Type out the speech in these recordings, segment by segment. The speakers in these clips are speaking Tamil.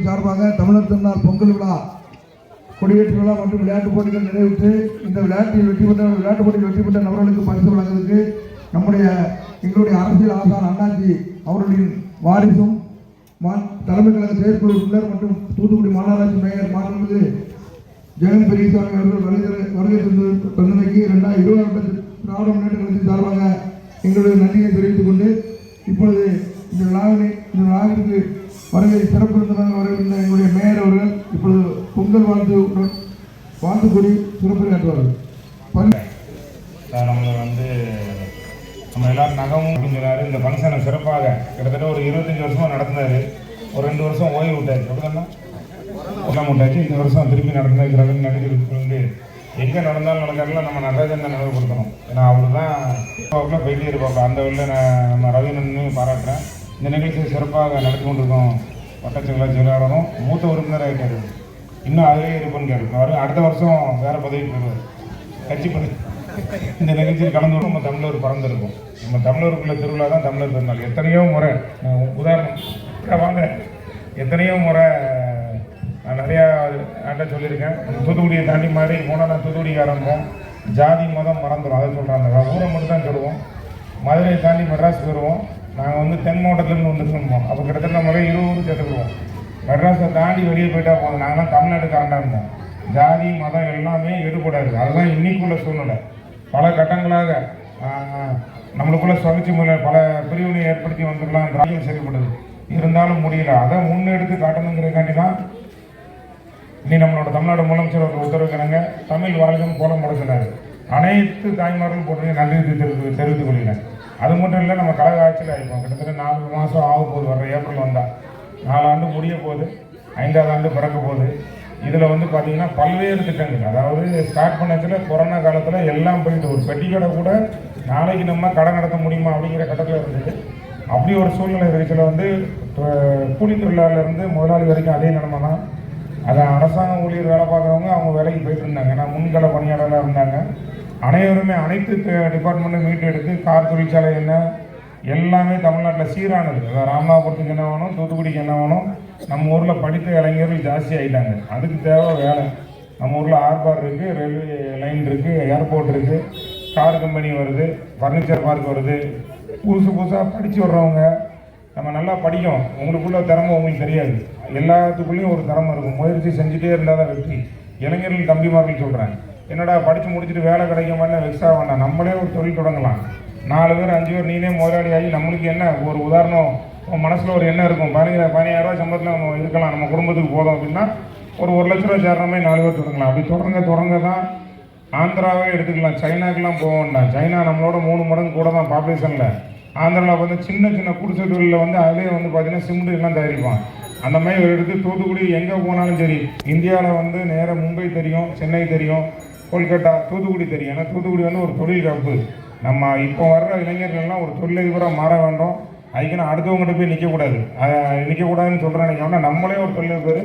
சார்பாக தமிழர் திருநாள் பொங்கல் விழா கொடியேற்று விழா மற்றும் விளையாட்டுப் போட்டிகள் நிறைவுற்று இந்த விளையாட்டில் வெற்றி பெற்ற விளையாட்டுப் போட்டியில் வெற்றி பெற்ற நபர்களுக்கு பரிசு வழங்குவதற்கு நம்முடைய எங்களுடைய அரசியல் ஆசான் அண்ணாஜி அவர்களின் வாரிசும் மா- தலைமை கழக செயற்குழு உறுப்பினர் மற்றும் தூத்துக்குடி மாநகராட்சி மேயர் மாண்புமிகு ஜெகன் பெரியசாமி அவர்கள் வருகை வருகை தந்து தந்தமைக்கு ரெண்டாயிரம் இருபது திராவிட முன்னேற்ற கழகத்தின் சார்பாக எங்களுடைய நன்றியை தெரிவித்துக் கொண்டு இப்பொழுது இந்த விழாவினை இந்த விழாவிற்கு வருகை சிறப்பு விருந்தினராக வருகின்ற எங்களுடைய மேயர் அவர்கள் இப்பொழுது பொங்கல் வாழ்த்து வாழ்த்து கூறி சிறப்பு காட்டுவார்கள் நம்ம வந்து நம்ம எல்லாரும் நகமும் அப்படின்னு சொன்னாரு இந்த ஃபங்க்ஷனை சிறப்பாக கிட்டத்தட்ட ஒரு இருபத்தஞ்சி வருஷமாக நடந்தார் ஒரு ரெண்டு வருஷம் ஓய்வு விட்டார் அப்படிதானே? எல்லாம் விட்டாச்சு. இந்த வருஷம் திருப்பி நடந்தாக்கிறாருன்னு நினைக்கிறது வந்து எங்கே நடந்தாலும் நடக்காருல நம்ம நடராஜன் தான் நினைவுபடுத்தணும். ஏன்னா அவர் தான் அவருக்குள்ள போயிட்டே இருப்பாங்க அந்த வழியில் நான் நம்ம ரவீந்திரனையும் பாராட்டுறேன். இந்த நிகழ்ச்சியை சிறப்பாக நடத்தி கொண்டிருக்கோம் வட்டச்செயலா செயலாளரும். மூத்த உறுப்பினர் ஆகிட்டார் இன்னும் அதிலே இருப்பேன்னு அவர் அடுத்த வருஷம் வேறு பதவி போயிடுவார் கட்சி பதவி இந்த நிகழ்ச்சியில் கலந்து கொண்டு நம்ம தமிழர் பறந்துருக்கோம். நம்ம தமிழருக்குள்ள திருவிழா தான் தமிழர் திருநாள் எத்தனையோ முறை நான் உதாரணம் வாங்க. எத்தனையோ முறை நான் நிறையா ஆண்ட சொல்லியிருக்கேன். தூத்துக்குடியை தாண்டி மாதிரி போனால் நான் ஆரம்பிப்போம் ஜாதி மதம் மறந்துடும் அதை சொல்கிறாங்க ஊரை மட்டும் தான் சொல்லுவோம். மதுரையை தாண்டி மெட்ராஸ் வருவோம். நாங்கள் வந்து தென் மாவட்டத்துலேருந்து வந்துருக்கோம் அப்போ கிட்டத்தட்ட முறை இருபது ஊர் மெட்ராஸை தாண்டி வெளியே போயிட்டா போதும். நாங்களாம் தமிழ்நாட்டுக்காரண்டாக இருந்தோம். ஜாதி மதம் எல்லாமே எடுபடாது அதுதான் இன்னைக்குள்ள சூழ்நிலை. பல கட்டங்களாக நம்மளுக்குள்ள சுழற்சி முறையில் பல பிரிவினை ஏற்படுத்தி வந்துடலாம் ராஜ்யம் செயல்படுது இருந்தாலும் முடியல. அதை முன்னெடுத்து காட்டணுங்கிறதுக்காண்டி தான் இனி நம்மளோட தமிழ்நாடு முதலமைச்சர் ஒரு உத்தரவுக்கிறாங்க தமிழ் வாழ்கம் கோலம் முடக்கினார் அனைத்து தாய்மார்களும் போட்டு நன்றி தெரிவித்து தெரிவித்துக் கொள்கிறேன். அது மட்டும் இல்லை நம்ம கழக ஆட்சியில் ஆகிப்போம் கிட்டத்தட்ட நாலு மாதம் ஆக போகுது வர்ற ஏப்ரல் வந்தால் நாலு ஆண்டு முடிய போகுது ஐந்தாவது ஆண்டு பிறக்க போகுது. இதில் வந்து பார்த்திங்கன்னா பல்வேறு திட்டங்கள். அதாவது ஸ்டார்ட் பண்ணதில் கொரோனா காலத்தில் எல்லாம் போயிட்டு ஒரு பெட்டிக்கடை கூட நாளைக்கு நம்ம கடை நடத்த முடியுமா அப்படிங்கிற கட்டத்தில் இருந்தது. அப்படி ஒரு சூழ்நிலை இருக்கிறதுல வந்து கூலி தொழிலாளர்லேருந்து முதலாளி வரைக்கும் அதே நிலைமை தான். அதை அரசாங்க ஊழியர் வேலை பார்க்குறவங்க அவங்க வேலைக்கு போயிட்டு இருந்தாங்க. ஏன்னா முன்கள பணியாளராக இருந்தாங்க. அனைவருமே அனைத்து டிபார்ட்மெண்ட்டும் மீட்டு எடுத்து கார் தொழிற்சாலை என்ன எல்லாமே தமிழ்நாட்டில் சீரானது. அதாவது ராமநாதபுரத்துக்கு என்ன வேணும் தூத்துக்குடிக்கு என்ன வேணும் நம்ம ஊரில் படித்த இளைஞர்கள் ஜாஸ்தி ஆகிட்டாங்க அதுக்கு தேவை வேலை. நம்ம ஊரில் ஆர்பார் இருக்குது ரயில்வே லைன் இருக்குது ஏர்போர்ட் இருக்குது கார் கம்பெனி வருது ஃபர்னிச்சர் பார்க் வருது. புதுசு புதுசாக படித்து வர்றவங்க நம்ம நல்லா படிக்கும் உங்களுக்குள்ள திறமை உங்களுக்கு தெரியாது. எல்லாத்துக்குள்ளேயும் ஒரு திறமை இருக்கும். முயற்சி செஞ்சுட்டே இருந்தால் தான் வெற்றி. இளைஞர்கள் தம்பிமார்கள் சொல்கிறேன் என்னடா படித்து முடிச்சுட்டு வேலை கிடைக்க மாட்டேன் வெக்ஸாக வேண்டாம். நம்மளே ஒரு தொழில் தொடங்கலாம். நாலு பேர் அஞ்சு பேர் நீனே முதலாளி ஆகி நம்மளுக்கு என்ன? ஒரு உதாரணம் உன் மனசில் ஒரு எண்ணம் இருக்கும். பதினஞ்சு பதினாயிரரூவா சம்பளத்தில் நம்ம இருக்கலாம். நம்ம குடும்பத்துக்கு போதும் அப்படின்னா ஒரு ஒரு லட்ச ரூபா சேர்ற மாதிரி நாலு பேர் தொடங்கலாம் அப்படி தொடங்க தொடங்க தான் ஆந்திராவே எடுத்துக்கலாம். சைனாக்கெல்லாம் போக வேண்டாம். சைனா நம்மளோட மூணு மடங்கு கூட தான் பாப்புலேஷனில் ஆந்திராவில் வந்து சின்ன சின்ன குடிசை தொழிலில் வந்து அதிலே வந்து பார்த்தீங்கன்னா சிமெண்ட் எல்லாம் தயாரிப்பான் அந்த மாதிரி ஒரு எடுத்து தூத்துக்குடி எங்கே போனாலும் சரி இந்தியாவில் வந்து நேராக மும்பை தெரியும் சென்னை தெரியும் கொல்கட்டா தூத்துக்குடி தெரியும். ஏன்னா தூத்துக்குடி வந்து ஒரு தொழில் கப்பு நம்ம இப்போ வர்ற இளைஞர்கள்லாம் ஒரு தொழிலதிபராக மாற வேண்டும். அதுக்கு நான் அடுத்தவங்ககிட்ட போய் நிற்கக்கூடாது நிற்கக்கூடாதுன்னு சொல்கிறேன் நீங்கள் நம்மளே ஒரு தொழிலதிபர்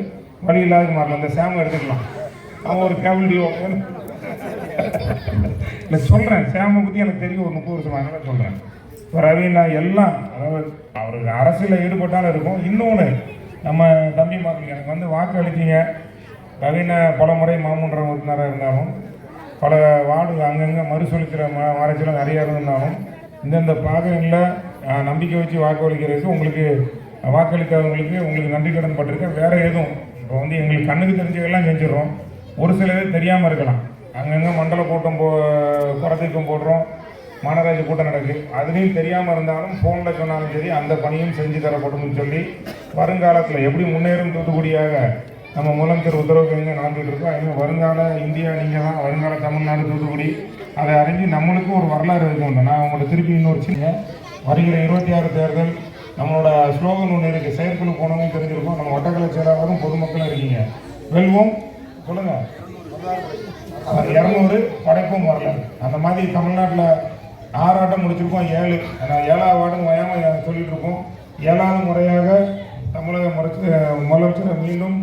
வழி இல்லாத மாறலாம். இந்த சேம் எடுத்துக்கலாம். அவன் ஒரு கேபிள் இல்லை சொல்கிறேன் சாமை பற்றி எனக்கு தெரியும். ஒரு முப்பது வருஷம் அதனால சொல்கிறேன் இப்போ ரவீனா எல்லாம் அதாவது அவருக்கு அரசியலில் ஈடுபட்டாலும் இருக்கும். இன்னொன்று நம்ம தம்பி மக்கள் எனக்கு வந்து வாக்கு அளித்தீங்க. ரவீனா பல முறை மாமன்ற உறுப்பினராக இருந்தாலும் பல வார்டு அங்கங்கே மறுசொலிக்கிற மா மறைச்சலும் நிறைய இருந்தாலும் இந்தந்த பாதைகளில் நம்பிக்கை வச்சு வாக்களிக்கிறதுக்கு உங்களுக்கு வாக்களித்தவங்களுக்கு உங்களுக்கு நன்றி கடன் பட்டிருக்கேன் வேறு எதுவும். இப்போ வந்து எங்களுக்கு கண்ணுக்கு தெரிஞ்சவெல்லாம் செஞ்சிடறோம். ஒரு சிலது தெரியாமல் இருக்கலாம். அங்கங்கே மண்டல கூட்டம் போ குறத்தீக்கம் போடுறோம். மாநகராட்சி கூட்டம் நடக்குது அதுலேயும் தெரியாமல் இருந்தாலும் ஃபோனில் சொன்னாலும் சரி அந்த பணியும் செஞ்சு தரப்படும்னு சொல்லி வருங்காலத்தில் எப்படி முன்னேறும் தூத்துக்குடியாக நம்ம முதலமைச்சர் உத்தரவு எங்கே நடந்துகிட்டு இருக்கோம். அதுமாதிரி வருங்கால இந்தியா நீங்கள் தான் வருங்கால தமிழ்நாடு தூத்துக்குடி. அதை அறிஞ்சு நம்மளுக்கும் ஒரு வரலாறு இருக்கும் நான் உங்கள்கிட்ட திருப்பி இன்னொரு சின்ன வருகிற இருபத்தி ஆறு தேர்தல் நம்மளோட ஸ்லோகன் ஒன்று இருக்குது செயற்குழு போனவங்க தெரிஞ்சிருக்கோம். நம்ம ஒட்டக்கலை செயலாளரும் பொதுமக்களும் இருக்கீங்க. வெல்வோம். சொல்லுங்க. இரநூறு படைப்பும் வரல. அந்த மாதிரி தமிழ்நாட்டில் ஆறாட்டம் முடிச்சிருக்கோம். ஏழு. ஆனால் ஏழாவது வார்டு வயாமல் சொல்லிட்டு இருக்கோம். ஏழாவது முறையாக தமிழக முறைச்சு முதலமைச்சரை மீண்டும்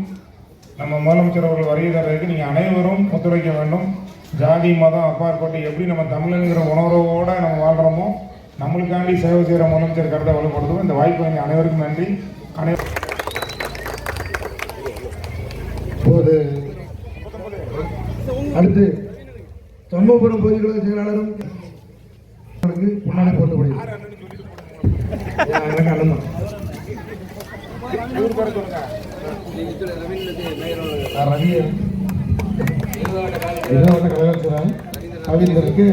நம்ம முதலமைச்சர் அவர்கள் வருகை தர்றதுக்கு நீங்கள் அனைவரும் ஒத்துழைக்க வேண்டும். ஜாதி மதம் அப்பாற்பட்டு எப்படி நம்ம தமிழனுங்கிற உணர்வோட நம்ம வாழ்கிறோமோ நம்மளுக்காண்டி சேவை செய்கிற முதலமைச்சர் கருத்தை வலுப்படுத்தும் இந்த வாய்ப்பு நீங்கள் அனைவருக்கும் நன்றி. அனை இப்போது அடுத்து சமூகபுரம் பகுதிகள செயலாளரும் போட்டக்கூடிய எனக்கு அண்ணன் தான். நான் ரவி இருபது கவிஞருக்கு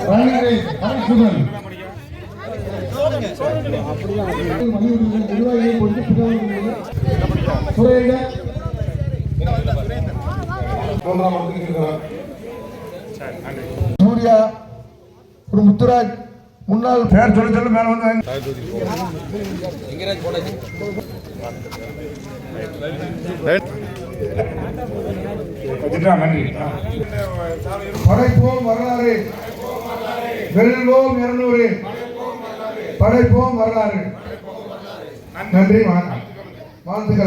நிர்வாகிகளை சூர்யா ஒரு முத்துராஜ் முன்னாள் பேர் சொல்லி சொல்லி மேல வந்து. படைப்போம் வரலாறு. வெல்வோம் இருநூறு. படைப்போம் வரலாறு. நன்றி வணக்கம். வாழ்த்துக்கள்.